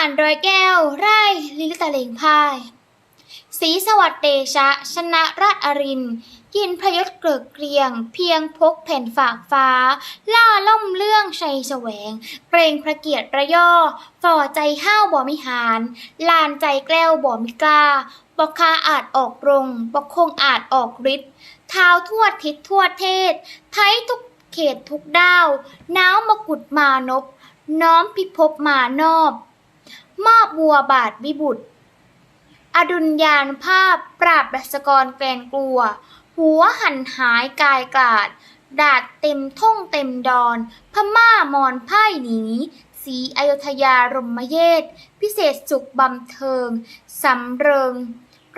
านรอยแก้ว ไร่ลิลตะเลงพายสีสวัสดิ์เดชะ ชนะราชอริน ยินพยศเกลิกเกรียง เพียงพกแผ่นฝากฟ้า ล่าล่มเรื่องชัยแสวง เกรงพระเกียรติระย่อฝ่อใจห้าวบ่มิหาร ลานใจแกล้วบ่มิกล้าบกคาอาจออกรงบกคงอาจออกฤทธิ์เท้าทั่วทิศทั่วเทศ ไทยทุกเขตทุกดาวน้าวมกุฎมานพน้อมพิภพมานอบ มอบบัวบาทวิบุตร อดุลยานภาพปราบดัชกรแกลนกลัว หัวหันหายกายกลาด ดาดเต็มท่งเต็มดอน พม่ามอนพ่ายหนีสีอยุธยารมเยศ พิเศษสุขบำเทิง สำเริง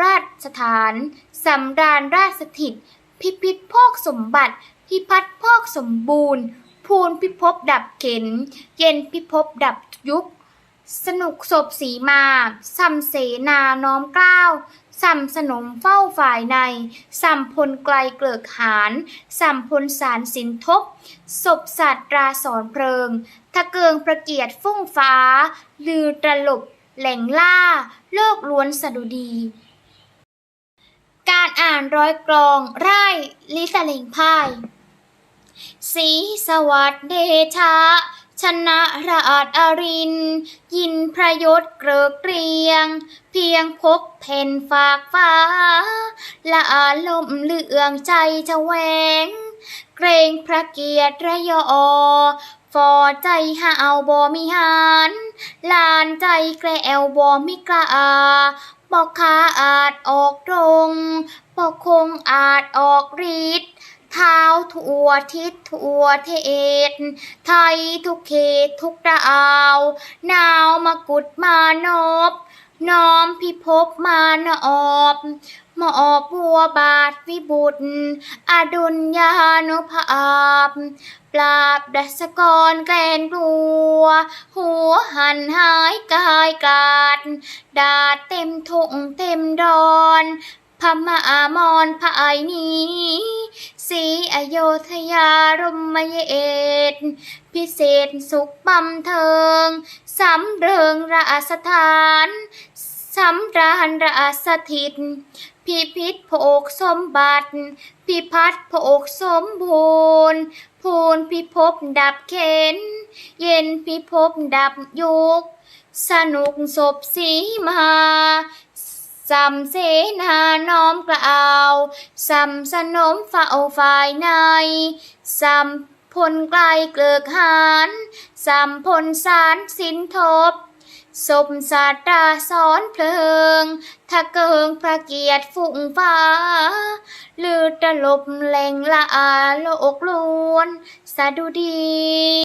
ราชสถานสำราญราชสถิต พิพิธพอกสมบัติ พิพัฒน์พอกสมบูรณ์ ภูนพิภพดับเข็น เย็นพิภพดับยุค สนุกศพสีมาสัมเสนาน้อมกล้าวสัมสนมเฝ้าฝ่ายใน สัมพลไกลเกลิกหารสัมพลสารสินทบ ศพสัตราสอนเพลิง ทะเกิงประเกียรติฟุ้งฟ้า ลือตลบ แหล่งล่า โลกล้วนสะดุดี การอ่านร้อยกรอง ไร่ลิตะเลงพ่าย สีสวัสดิ์เดชะ ชนะราชอริน ยินพระยศเกริกเกรียง เพียงพกแผ่นฝากฟ้า ละอาลมเหลืองใจจะแหวง เกรงพระเกียรติระยอฟอใจหาวบ่มีหานลานใจแกล้วบ่มีกล้าบอกขาอาจออกตรงบอกคงอาจออกฤทธิ์ เท้าทั่วทิศทั่วเทศ ไทยทุกเขตทุกดาวหนาวมากุดมานบ น้อมพิภพมานอบหมอบบัวบาทวิบุตรอดุลยานุภาพ ปราบดัชกรแกนกลัว หัวหันหายกายกาด ดาดเต็มทงเต็มดอน พม่ามอนภายนี้ สีอโยธยารมยเยตพิเศษสุขบำเทิง สำเริงราสถานสำราญราสถิต พิพิธโภกสมบัติ พิพัฒน์โภกสมบูรณ์ภูนพิภพดับเข็น เย็นพิภพดับยุคสนุกศพสีมา สัมเสนาน้อมกล่าวสัมสนมเฝ้าฝ่ายในสัมพลไกลเกลิกหารสัมพลสารสินทบสมศาสตราสอนเพลิงถ้าเกิงพระเกียรติฝุ่งฟ้า ลือตลบแหลงละอาโลกล้วน สะดุดี